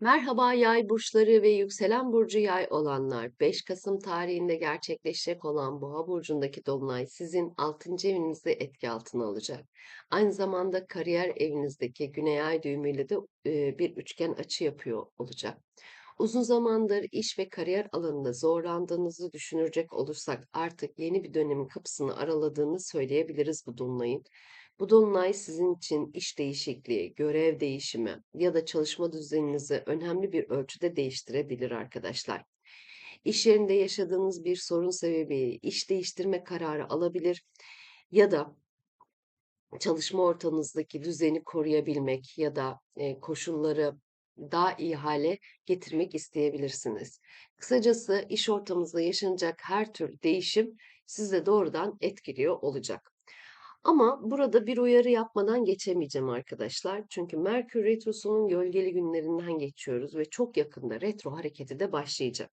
Merhaba yay burçları ve yükselen burcu yay olanlar. 5 Kasım tarihinde gerçekleşecek olan Boğa burcundaki dolunay sizin 6. evinizi etki altına alacak. Aynı zamanda kariyer evinizdeki güney ay düğümüyle de bir üçgen açı yapıyor olacak. Uzun zamandır iş ve kariyer alanında zorlandığınızı düşünecek olursak artık yeni bir dönemin kapısını araladığını söyleyebiliriz bu dolunayın. Bu dolunay sizin için iş değişikliği, görev değişimi ya da çalışma düzeninizi önemli bir ölçüde değiştirebilir arkadaşlar. İş yerinde yaşadığınız bir sorun sebebiyle iş değiştirme kararı alabilir ya da çalışma ortamınızdaki düzeni koruyabilmek ya da koşulları daha iyi hale getirmek isteyebilirsiniz. Kısacası iş ortamınızda yaşanacak her tür değişim size doğrudan etkiliyor olacak. Ama burada bir uyarı yapmadan geçemeyeceğim arkadaşlar. Çünkü Merkür Retrosu'nun gölgeli günlerinden geçiyoruz ve çok yakında retro hareketi de başlayacak.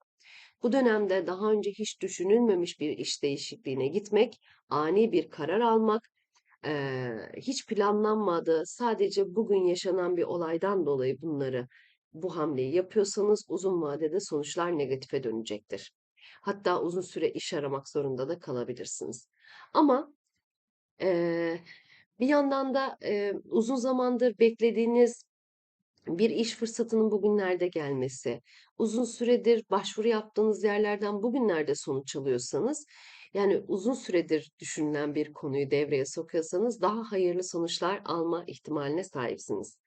Bu dönemde daha önce hiç düşünülmemiş bir iş değişikliğine gitmek, ani bir karar almak, hiç planlanmadı, sadece bugün yaşanan bir olaydan dolayı bunları, bu hamleyi yapıyorsanız uzun vadede sonuçlar negatife dönecektir. Hatta uzun süre iş aramak zorunda da kalabilirsiniz. Ama Eee, bir yandan da, eee, uzun zamandır beklediğiniz bir iş fırsatının bugünlerde gelmesi, uzun süredir başvuru yaptığınız yerlerden bugünlerde sonuç alıyorsanız, yani uzun süredir düşünülen bir konuyu devreye sokuyorsanız daha hayırlı sonuçlar alma ihtimaline sahipsiniz.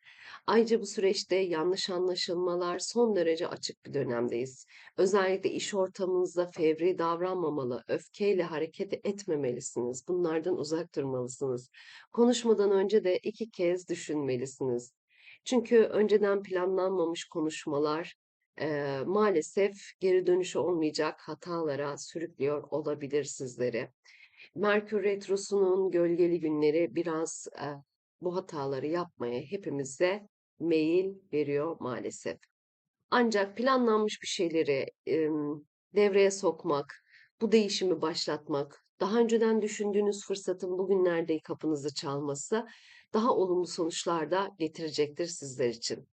Ayrıca bu süreçte yanlış anlaşılmalar son derece açık bir dönemdeyiz. Özellikle iş ortamınızda fevri davranmamalı, öfkeyle hareket etmemelisiniz. Bunlardan uzak durmalısınız. Konuşmadan önce de iki kez düşünmelisiniz. Çünkü önceden planlanmamış konuşmalar eee, maalesef geri dönüşü olmayacak hatalara sürüklüyor olabilir sizleri. Merkür Retrosu'nun gölgeli günleri biraz eee, bu hataları yapmaya hepimize meyil veriyor maalesef. Ancak planlanmış bir şeyleri em, devreye sokmak, bu değişimi başlatmak, daha önceden düşündüğünüz fırsatın bugünlerde kapınızı çalması daha olumlu sonuçlar da getirecektir sizler için.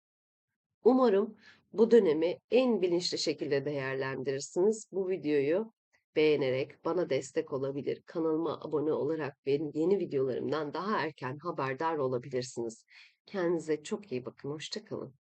Umarım bu dönemi en bilinçli şekilde değerlendirirsiniz. Bu videoyu beğenerek bana destek olabilir. Kanalıma abone olarak benim yeni videolarımdan daha erken haberdar olabilirsiniz. Kendinize çok iyi bakın. Hoşça kalın.